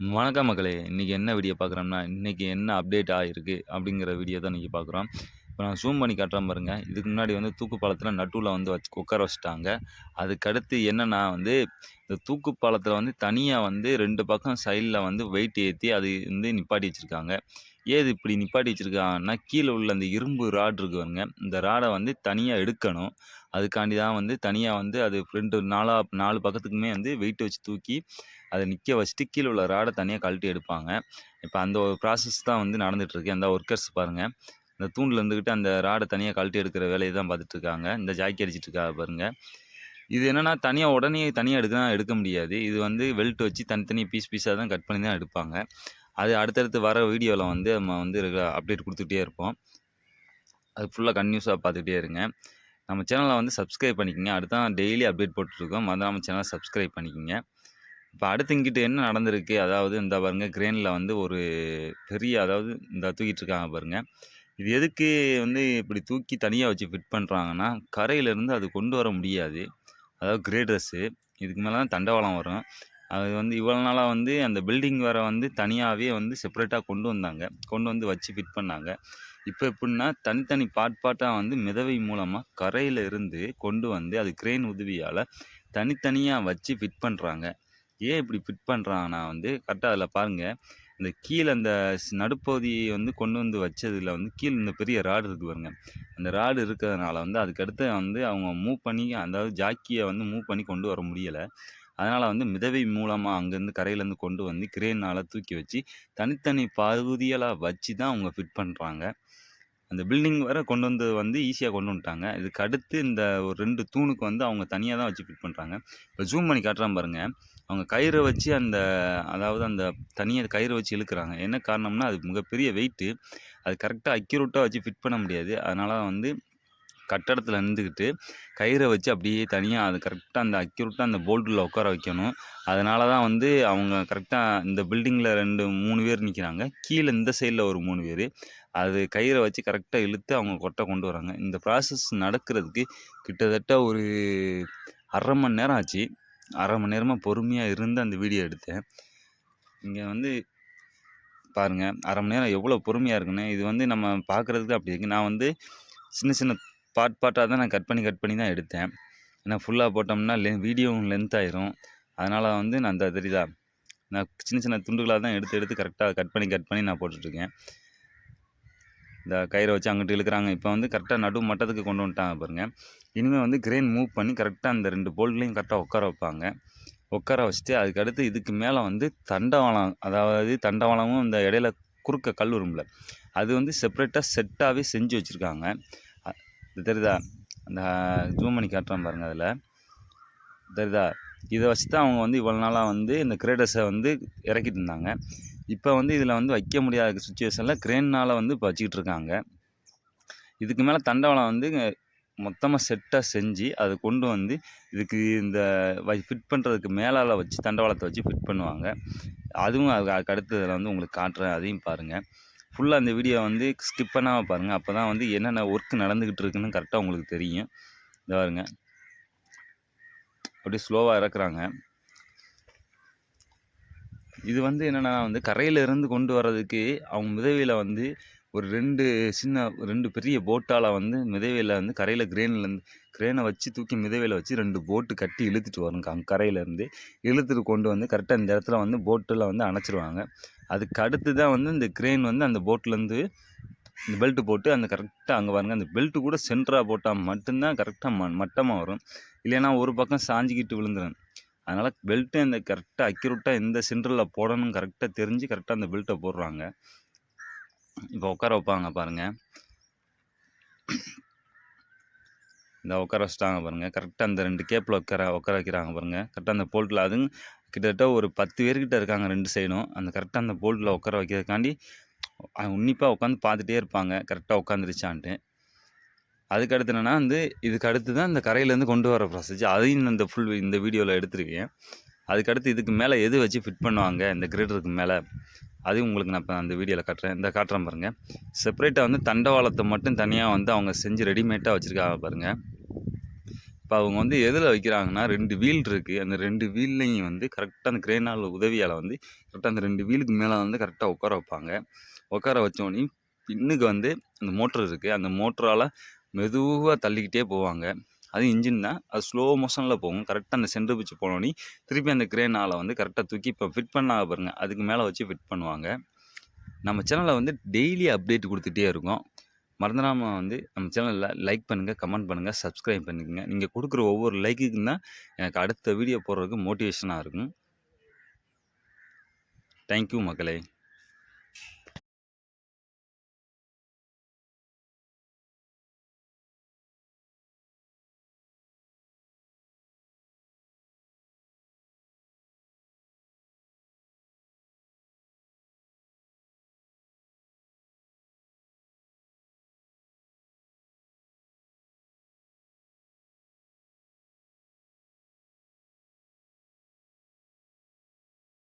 வணக்கம் மக்களே! இன்றைக்கி என்ன வீடியோ பார்க்குறோம்னா, இன்றைக்கி என்ன அப்டேட் ஆகிருக்கு அப்படிங்கிற வீடியோ தான் இன்றைக்கி பார்க்குறோம். இப்போ நான் ஜூம் பண்ணி காட்டுறேன் பாருங்கள் இதுக்கு முன்னாடி வந்து தூக்கு பாலத்தில் நட்டுவில் வந்து வச்சு உட்கார வச்சுட்டாங்க. அதுக்கடுத்து என்னென்னா வந்து, இந்த தூக்கு பாலத்தில் வந்து தனியாக வந்து ரெண்டு பக்கம் சைடில் வந்து வெயிட் ஏற்றி அது வந்து நிப்பாட்டி வச்சுருக்காங்க ஏது இப்படி நிப்பாட்டி வச்சிருக்காங்கன்னா, கீழே உள்ள அந்த இரும்பு ராட் இருக்கு பாருங்க, இந்த ராடை வந்து தனியாக எடுக்கணும். அதுக்காண்டி தான் வந்து தனியாக வந்து அது ரெண்டு நாலா நாலு பக்கத்துக்குமே வந்து வெயிட் வச்சு தூக்கி, அதை நிற்க வச்சுட்டு கீழே உள்ள ராடை தனியாக கழட்டி எடுப்பாங்க. இப்போ அந்த ஒரு ப்ராசஸ் தான் வந்து நடந்துகிட்ருக்கு அந்த ஒர்க்கர்ஸ் பாருங்கள் இந்த தூண்டில் இருந்துக்கிட்டு அந்த ராடை தனியாக கழட்டி எடுக்கிற வேலையை தான் பார்த்துட்டு இருக்காங்க. இந்த ஜாக்கி அடிச்சிட்டு இருக்கா பாருங்கள் இது என்னன்னா, தனியாக உடனே தனியாக எடுக்கலாம் எடுக்க முடியாது. இது வந்து வெல்ட் வச்சு தனித்தனி பீஸ் பீஸாக தான் கட் பண்ணி தான் எடுப்பாங்க. அது அடுத்தடுத்து வர வீடியோவில் வந்து நம்ம வந்து அப்டேட் கொடுத்துட்டே இருப்போம். அது ஃபுல்லாக கன்யூஸாக பார்த்துட்டே இருங்க. நம்ம சேனலை வந்து சப்ஸ்கிரைப் பண்ணிக்கோங்க அடுத்ததான் டெய்லி அப்டேட் போட்டுருக்கோம். நம்ம சேனலை சப்ஸ்கிரைப் பண்ணிக்கோங்க இப்போ அடுத்து இங்கிட்டு என்ன நடந்திருக்கு, அதாவது இந்த பாருங்க கிரேன்ல வந்து ஒரு பெரிய அதாவது இந்த தூக்கிட்டு இருக்காங்க பாருங்கள் இது எதுக்கு வந்து இப்படி தூக்கி தனியாக வச்சு ஃபிட் பண்ணுறாங்கன்னா கரையிலேருந்து அது கொண்டு வர முடியாது. அதாவது கிரேடர்ஸு. இதுக்கு மேலே தான் தண்டவாளம் வரும். அது வந்து இவ்வளோ நாளாக வந்து அந்த பில்டிங் வர வந்து தனியாகவே வந்து செப்பரேட்டாக கொண்டு வந்தாங்க. கொண்டு வந்து வச்சு ஃபிட் பண்ணாங்க. இப்போ எப்படின்னா தனித்தனி பாட் பாட்டாக வந்து மிதவை மூலமாக கரையில் இருந்து கொண்டு வந்து அது கிரெயின் உதவியால் தனித்தனியாக வச்சு ஃபிட் பண்ணுறாங்க ஏன் இப்படி ஃபிட் பண்ணுறாங்கன்னா வந்து, கரெக்டாக அதில் பாருங்கள் இந்த கீழே அந்த ஸ் வந்து கொண்டு வந்து வச்சதில் வந்து கீழே இந்த பெரிய ராடு இருக்குது பாருங்க. அந்த ராடு இருக்கிறதுனால வந்து அதுக்கடுத்து வந்து அவங்க மூவ் பண்ணி அதாவது ஜாக்கியை வந்து மூவ் பண்ணி கொண்டு வர முடியலை அதனால் வந்து மிதவை மூலமாக அங்கேருந்து கரையிலேருந்து கொண்டு வந்து கிரேனால் தூக்கி வச்சு, தனித்தனி பகுதியெல்லாம் வச்சு தான் அவங்க ஃபிட் பண்ணுறாங்க அந்த பில்டிங் வர கொண்டு வந்து வந்து ஈஸியாக கொண்டு வந்துட்டாங்க. இதுக்கு அடுத்து இந்த ஒரு ரெண்டு தூணுக்கு வந்து அவங்க தனியாக தான் வச்சு ஃபிட் பண்ணுறாங்க இப்போ ஜூம் பண்ணி காட்டுறான் பாருங்கள் அவங்க கயிறை வச்சு அந்த அதாவது அந்த தனியாக கயிறை வச்சு இழுக்கிறாங்க என்ன காரணம்னா, அது மிகப்பெரிய வெயிட்டு. அது கரெக்டாக அக்யூரேட்டாக வச்சு ஃபிட் பண்ண முடியாது. அதனால வந்து கட்டடத்தில் இருந்துக்கிட்டு கயிறை வச்சு அப்படியே தனியாக அது கரெக்டாக அந்த அக்யூரேட்டாக அந்த போல்டில் உட்கார வைக்கணும். அதனால தான் வந்து அவங்க கரெக்டாக இந்த பில்டிங்கில் ரெண்டு மூணு பேர் நிற்கிறாங்க கீழே இந்த சைடில் ஒரு மூணு பேர் அது கயிறை வச்சு கரெக்டாக இழுத்து அவங்க கொட்டை கொண்டு வராங்க. இந்த ப்ராசஸ் நடக்கிறதுக்கு கிட்டத்தட்ட ஒரு அரை மணி நேரம் ஆச்சு. அரை மணி நேரமாக பொறுமையாக இருந்து அந்த வீடியோ எடுத்தேன். இங்கே வந்து பாருங்கள் அரை மணி நேரம் எவ்வளோ பொறுமையாக இருக்குன்னு. இது வந்து நம்ம பார்க்குறதுக்கு அப்படி இருக்குது நான் வந்து சின்ன சின்ன பார்ட் பார்ட்டாக தான் நான் கட் பண்ணி கட் பண்ணி தான் எடுத்தேன். ஏன்னா ஃபுல்லாக போட்டோம்னா லெ வீடியோவும் லென்த் ஆயிரும். அதனால் வந்து நான் அந்த தெரியுதா? நான் சின்ன சின்ன துண்டுகளாக தான் எடுத்து எடுத்து கரெக்டாக கட் பண்ணி கட் பண்ணி நான் போட்டுட்ருக்கேன் இந்த கயிறை வச்சு அங்கிட்டு இழுக்கிறாங்க இப்போ வந்து கரெக்டாக நடு மட்டத்துக்கு கொண்டு வந்துட்டாங்க பாருங்கள் இனிமேல் வந்து கிரெயின் மூவ் பண்ணி கரெக்டாக அந்த ரெண்டு போல்ட்லேயும் கரெக்டாக உட்கார வைப்பாங்க. உட்கார வச்சுட்டு அதுக்கு அடுத்து இதுக்கு மேலே வந்து தண்டவாளம் அதாவது தண்டவாளமும் இந்த இடையில குறுக்க கல் வரும்ல, அது வந்து செப்ரேட்டாக செட்டாகவே செஞ்சு வச்சுருக்காங்க இது தெரியுதா? அந்த ஜூம் பண்ணி காட்டுறான் பாருங்கள் அதில் தெரியுதா? இதை வச்சு தான் அவங்க வந்து இவ்வளோ நாளாக வந்து இந்த கிரேடர்ஸ வந்து இறக்கிட்டு இருந்தாங்க. இப்போ வந்து இதில் வந்து வைக்க முடியாத சுச்சுவேஷனில் கிரேனால் வந்து இப்போ வச்சுக்கிட்டு இருக்காங்க. இதுக்கு மேலே தண்டவாளம் வந்து மொத்தமாக செட்டாக செஞ்சு, அதை கொண்டு வந்து இதுக்கு இந்த வை ஃபிட் பண்ணுறதுக்கு மேலால் வச்சு தண்டவாளத்தை வச்சு ஃபிட் பண்ணுவாங்க. அதுவும் அதுக்கு அடுத்ததில் வந்து உங்களுக்கு காட்டுறேன். அதையும் பாருங்கள் ஃபுல்லாக அந்த வீடியோ வந்து ஸ்கிப் பண்ணாமல் பாருங்கள் அப்போ தான் வந்து என்னென்ன ஒர்க் நடந்துக்கிட்டு இருக்குன்னு கரெக்டாக உங்களுக்கு தெரியும். இந்த பாருங்க. அப்படியே ஸ்லோவாக இறக்குறாங்க. இது வந்து என்னென்னா வந்து கரையில இருந்து கொண்டு வர்றதுக்கு அவங்க மிதவையில் வந்து ஒரு ரெண்டு சின்ன ரெண்டு பெரிய போட்டால் வந்து மிதவையில் வந்து கரையில் கிரேன்லேருந்து கிரேனை வச்சு தூக்கி மிதவையில் வச்சு ரெண்டு போட்டு கட்டி இழுத்துட்டு வரும் அங்கே கரையிலேருந்து இழுத்துட்டு கொண்டு வந்து கரெக்டாக இந்த இடத்துல வந்து போட்டில் வந்து அணைச்சிருவாங்க. அதுக்கு அடுத்து தான் வந்து இந்த கிரேன் வந்து அந்த போட்லேருந்து இந்த பெல்ட்டு போட்டு அந்த கரெக்டாக அங்கே பாருங்கள் அந்த பெல்ட்டு கூட சென்டராக போட்டால் மட்டும்தான் கரெக்டாக ம மட்டமாக வரும். இல்லைன்னா ஒரு பக்கம் சாஞ்சுக்கிட்டு விழுந்துடும் அதனால் பெல்ட்டு அந்த கரெக்டாக அக்யூரேட்டாக எந்த சென்டரில் போடணும் கரெக்டாக தெரிஞ்சு கரெக்டாக அந்த பெல்ட்டை போடுறாங்க. இப்போ உட்கார வைப்பாங்க பாருங்கள் இந்த உட்கார வச்சுட்டாங்க பாருங்கள் கரெக்டாக அந்த ரெண்டு கேப்பில் உட்கார உட்கார வைக்கிறாங்க பாருங்கள் கரெக்டாக அந்த போல்ட்டில் அதுவும் கிட்டத்தட்ட ஒரு பத்து பேர்கிட்ட இருக்காங்க ரெண்டு சைடும். அந்த கரெக்டாக அந்த போல்ட்டில் உட்கார வைக்கிறதுக்காண்டி உன்னிப்பாக உட்காந்து பார்த்துட்டே இருப்பாங்க. கரெக்டாக உட்காந்துருச்சான்ட்டு. அதுக்கு அடுத்து என்னென்னா வந்து இதுக்கு அடுத்து தான் இந்த கரையிலேருந்து கொண்டு வர ப்ராசஸ். அதையும் இந்த ஃபுல் இந்த வீடியோவில் எடுத்திருக்கேன். அதுக்கடுத்து இதுக்கு மேலே எது வச்சு ஃபிட் பண்ணுவாங்க இந்த கிரேடருக்கு மேலே அதையும் உங்களுக்கு நான் இப்போ அந்த வீடியோவில் காட்டுறேன். இந்த காட்டுறேன் பாருங்கள் செப்பரேட்டாக வந்து தண்டவாளத்தை மட்டும் தனியாக வந்து அவங்க செஞ்சு ரெடிமேட்டாக வச்சுருக்காங்க பாருங்கள் இப்போ அவங்க வந்து எதில் வைக்கிறாங்கன்னா ரெண்டு வீல் இருக்குது அந்த ரெண்டு வீல்லையும் வந்து கரெக்டாக அந்த கிரேனால் உதவியால் வந்து கரெக்டாக அந்த ரெண்டு வீலுக்கு மேலே வந்து கரெக்டாக உட்கார வைப்பாங்க உட்கார வச்சோடனே பின்னுக்கு வந்து அந்த மோட்ரு இருக்குது அந்த மோட்டரால் மெதுவாக தள்ளிக்கிட்டே போவாங்க. அது இன்ஜின் தான். அது ஸ்லோ மோஷனில் போகும். கரெக்டாக அந்த சென்டர் பிச்சு போனோடனே திருப்பி அந்த கிரேனால் வந்து கரெக்டாக தூக்கி இப்போ ஃபிட் பண்ணாங்க பாருங்கள் அதுக்கு மேலே வச்சு ஃபிட் பண்ணுவாங்க. நம்ம சேனலில் வந்து டெய்லி அப்டேட் கொடுத்துட்டே இருக்கோம். மறந்துடாமல் வந்து நம்ம சேனலில் லைக் பண்ணுங்கள் கமெண்ட் பண்ணுங்கள் சப்ஸ்கிரைப் பண்ணிக்கோங்க. நீங்கள் கொடுக்குற ஒவ்வொரு லைக்குக்கும் தான் எனக்கு அடுத்த வீடியோ போடுறதுக்கு மோட்டிவேஷனாக இருக்கும். தேங்க்யூ மக்களே.